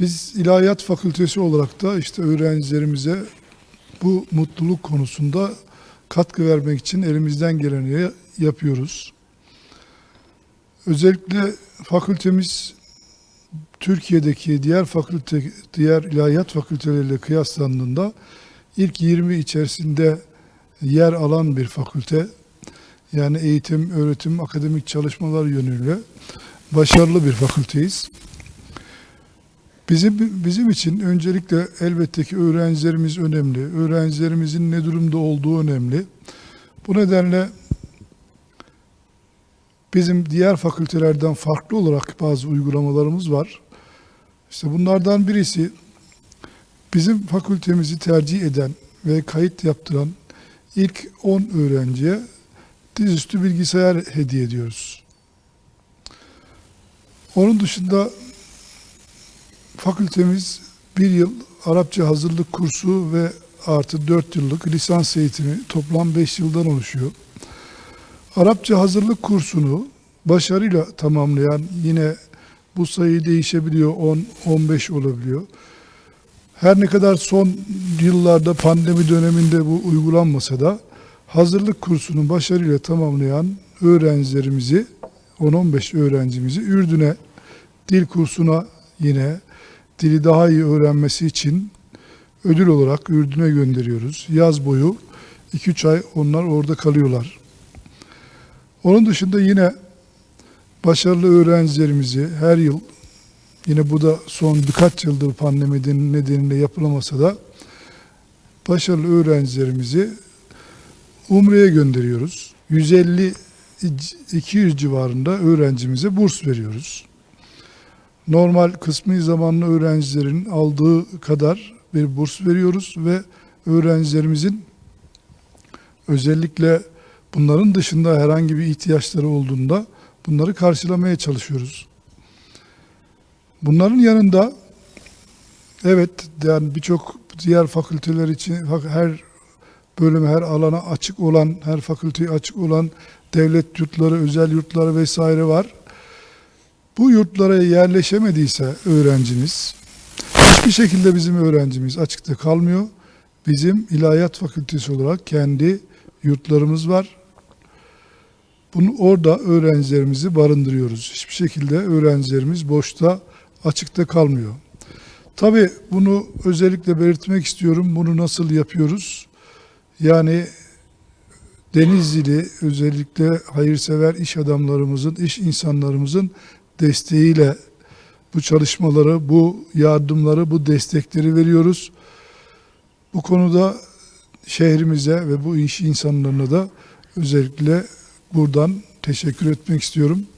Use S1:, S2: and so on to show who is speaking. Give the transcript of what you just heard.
S1: Biz İlahiyat Fakültesi olarak da işte öğrencilerimize bu mutluluk konusunda katkı vermek için elimizden geleni yapıyoruz. Özellikle fakültemiz Türkiye'deki diğer fakülte, diğer ilahiyat fakülteleriyle kıyaslandığında ilk 20 içerisinde yer alan bir fakülte. Yani eğitim, öğretim, akademik çalışmalar yönüyle başarılı bir fakülteyiz. Bizim bizim için öncelikle elbette ki öğrencilerimiz önemli. Öğrencilerimizin ne durumda olduğu önemli. Bu nedenle bizim diğer fakültelerden farklı olarak bazı uygulamalarımız var. İşte bunlardan birisi bizim fakültemizi tercih eden ve kayıt yaptıran ilk 10 öğrenciye dizüstü bilgisayar hediye ediyoruz. Onun dışında fakültemiz bir yıl Arapça hazırlık kursu ve artı 4 yıllık lisans eğitimi toplam 5 yıldan oluşuyor. Arapça hazırlık kursunu başarıyla tamamlayan yine bu sayı değişebiliyor 10-15 olabiliyor. Her ne kadar son yıllarda pandemi döneminde bu uygulanmasa da hazırlık kursunu başarıyla tamamlayan öğrencilerimizi 10-15 öğrencimizi Ürdün'e dil kursuna yine dili daha iyi öğrenmesi için ödül olarak Ürdün'e gönderiyoruz. Yaz boyu 2-3 ay onlar orada kalıyorlar. Onun dışında yine başarılı öğrencilerimizi her yıl yine bu da son birkaç yıldır pandemi nedeniyle yapılamasa da başarılı öğrencilerimizi Umre'ye gönderiyoruz. 150 200 civarında öğrencimize burs veriyoruz. Normal kısmi zamanlı öğrencilerin aldığı kadar bir burs veriyoruz ve öğrencilerimizin özellikle bunların dışında herhangi bir ihtiyaçları olduğunda bunları karşılamaya çalışıyoruz. Bunların yanında evet yani birçok diğer fakülteler için her bölüme, her alana açık olan, her fakülteye açık olan devlet yurtları, özel yurtları vesaire var. Bu yurtlara yerleşemediyse öğrencimiz, hiçbir şekilde bizim öğrencimiz açıkta kalmıyor. Bizim ilahiyat fakültesi olarak kendi yurtlarımız var. Bunu orada öğrencilerimizi barındırıyoruz. Hiçbir şekilde öğrencilerimiz boşta, açıkta kalmıyor. Tabii bunu özellikle belirtmek istiyorum. Bunu nasıl yapıyoruz? Yani Denizli'li özellikle hayırsever iş adamlarımızın, iş insanlarımızın desteğiyle bu çalışmaları, bu yardımları, bu destekleri veriyoruz. Bu konuda şehrimize ve bu iş insanlarına da özellikle buradan teşekkür etmek istiyorum.